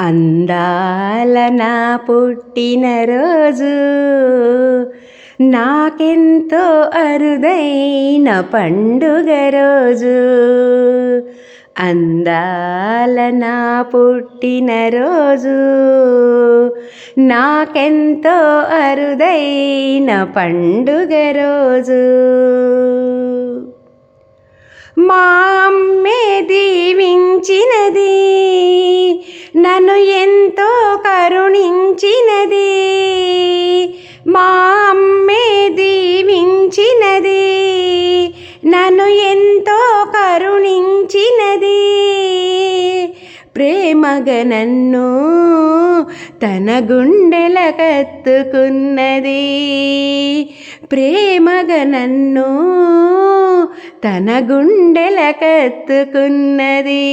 అందాల నా పుట్టినరోజు నాకెంతో అరుదైన పండుగ రోజు. అందాల నా పుట్టినరోజు నాకెంతో అరుదైన పండుగ రోజు. మా అమ్మే దీవించినది. నన్ను ఎంతో కరుణించినది. మా అమ్మే దీవించినది. నన్ను ఎంతో కరుణించినది. ప్రేమగనన్ తన గుండెల కత్తుకున్నది. ప్రేమగా నన్ను తన గుండెల కత్తుకున్నది.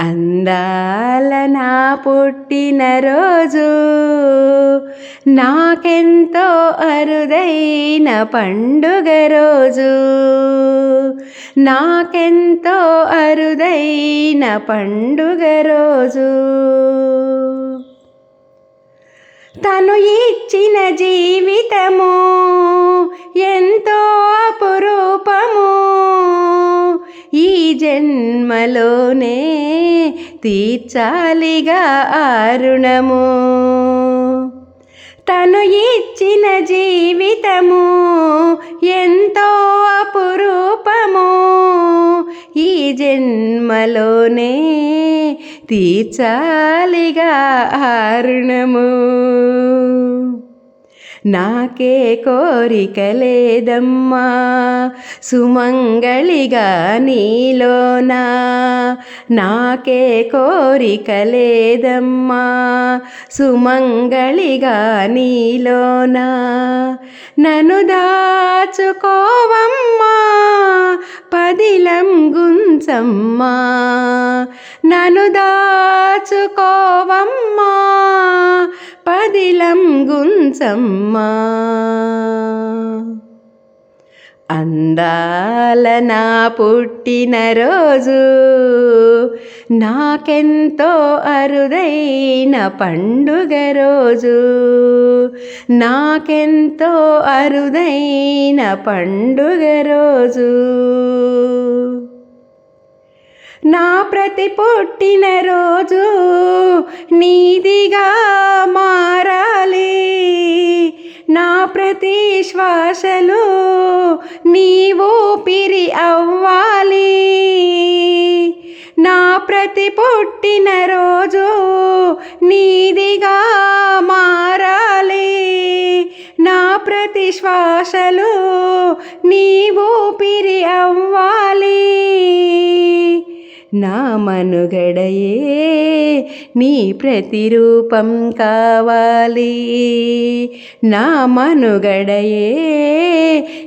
అందాల నా పుట్టినరోజు నాకెంతో అరుదైన పండుగ రోజు. నాకెంతో అరుదైన పండుగ రోజు. తను ఇచ్చిన జీవితము జన్మలోనే తీర్చాలిగా ఆరుణము తను ఇచ్చిన జీవితము ఎంతో అపురూపము. ఈ జన్మలోనే తీర్చాలిగా ఆరుణము నాకే కోరిక లేదమ్మా. సుమంగళిగా నీలోనా నాకే కోరిక లేదమ్మా. సుమంగళిగా నీలోనా నను దాచుకోవమ్మా. పదిలం గుంచమ్మా నను దాచుకోవమ్మా. పదిలం గుంచమ్మా అందాల నా పుట్టినరోజు నాకెంతో అరుదైన పండుగ రోజు. నాకెంతో అరుదైన పండుగ రోజు. నా ప్రతి పుట్టిన రోజు నీదిగా మారాలి. నా ప్రతి శ్వాసలు నీవు ఊపిరి అవ్వాలి. నా ప్రతి పుట్టిన రోజు నీదిగా మారాలి. నా ప్రతి శ్వాసలు నీవు ఊపిరి అవ్వాలి. నా మనుగడయే నీ ప్రతిరూపం కావాలి. నా మనుగడయే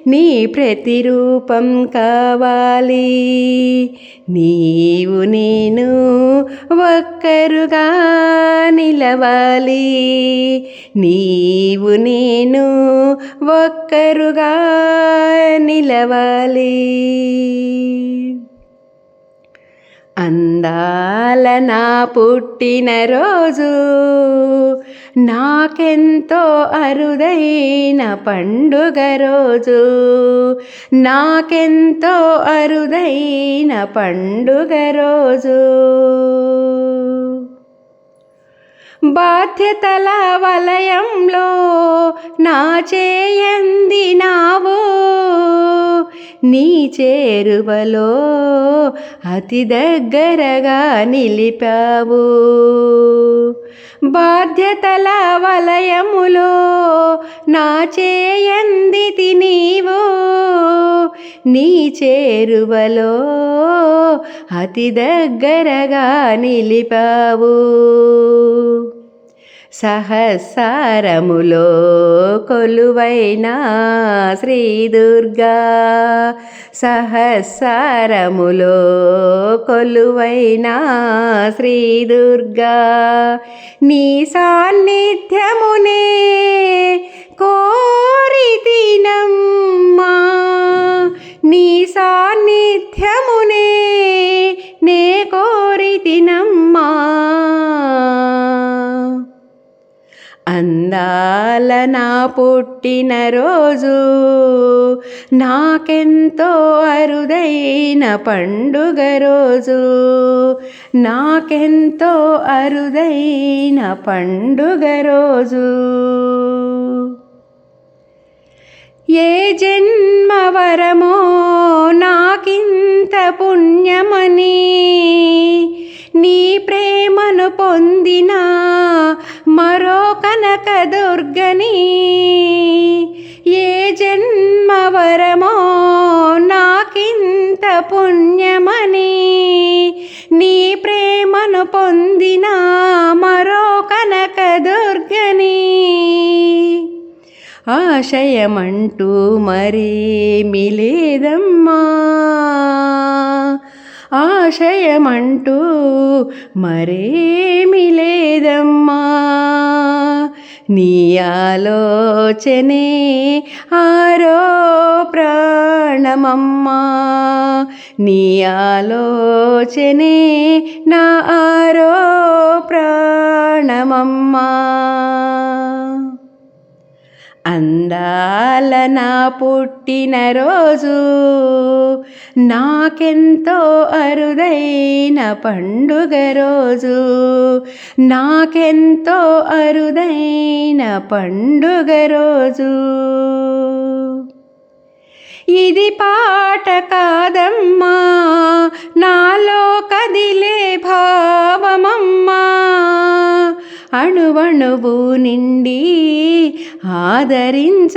నీ ప్రతిరూపం కావాలి. నీవు నేను ఒక్కరుగా నిలవాలి. నీవు నేను ఒక్కరుగా నిలవాలి. అందాల నా పుట్టినరోజు నాకెంతో అరుదైన పండుగ రోజు. నాకెంతో అరుదైన పండుగ రోజు. బాధ్యతల వలయంలో నా చేయంది నావో. నీ చేరువలో అతి దగ్గరగా నిలిపావు. బాధ్యతల వలయములో నా చేయంది నీవు. నీ చేరువలో అతి దగ్గరగా నిలిపావు. సహసారములో కొలువైన శ్రీ దుర్గా సహసారములో కొలువైన శ్రీ దుర్గా నీ సాన్నిధ్యమునే కోరితి అందాల నా పుట్టినరోజు నాకెంతో అరుదైన పండుగ రోజు. నాకెంతో అరుదైన పండుగ రోజు. ఏ జన్మవరమో నా నాకింత పుణ్యమని నీ ప్రేమను పొందిన మరో కనక దుర్గని ఏ జన్మ వరమో నాకింత పుణ్యమని నీ ప్రేమను పొందిన మరో కనక దుర్గని. ఆశయమంటూ మరేమి లేదమ్మా ఆశయమంటూ మరేమి లేదమ్మా నీ ఆలోచనే ఆరో ప్రాణమమ్మా. నీ ఆలోచనే నా ఆరో ప్రాణమమ్మా. అందాల నా పుట్టినరోజు నాకెంతో అరుదైన పండుగ రోజు నాకెంతో అరుదైన పండుగ రోజు. ఇది పాట కాదమ్మా నాలో కదిలే భావమమ్మా. అణువణువు నిండి ఆదరించరావమ్మా.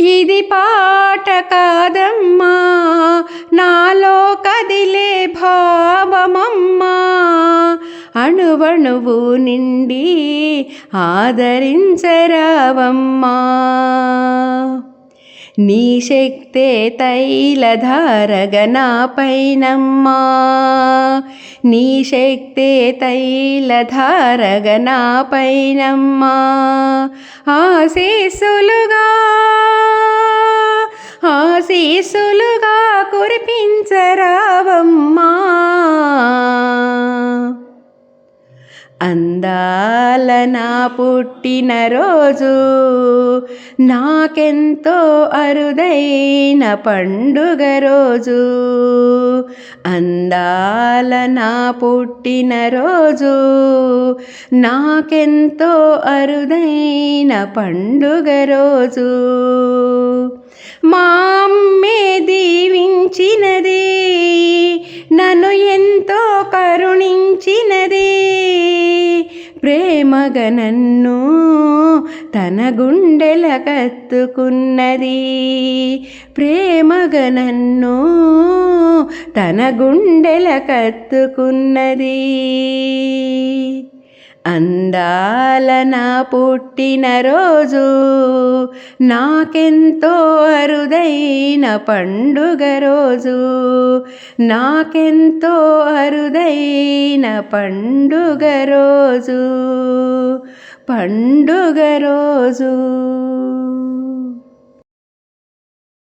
ఇది పాట కాదమ్మా నాలో కదిలే భావమమ్మా. అణువణువు నిండి ఆదరించరావమ్మా. నీ శక్తే తైలధారగనా పైనమ్మా నీ శక్తే తైలధారగనాపైనమ్మా ఆశీసులుగా ఆశీసులుగా కురిపించరావమ్మా. అందాల నా పుట్టినరోజు నాకెంతో అరుదైన పండుగ రోజు. అందాల నా పుట్టినరోజు నాకెంతో అరుదైన పండుగ రోజు. మా అమ్మే దీవించినది నన్ను ఎంతో కరుణించిన ప్రేమగ నన్ను తన గుండెల కత్తుకున్నది. ప్రేమగ నన్ను తన గుండెల కత్తుకున్నది. అందాలన పుట్టిన రోజు నాకెంతో అరుదైన పండుగ రోజు. నాకెంతో అరుదైన పండుగ రోజు పండుగ రోజు.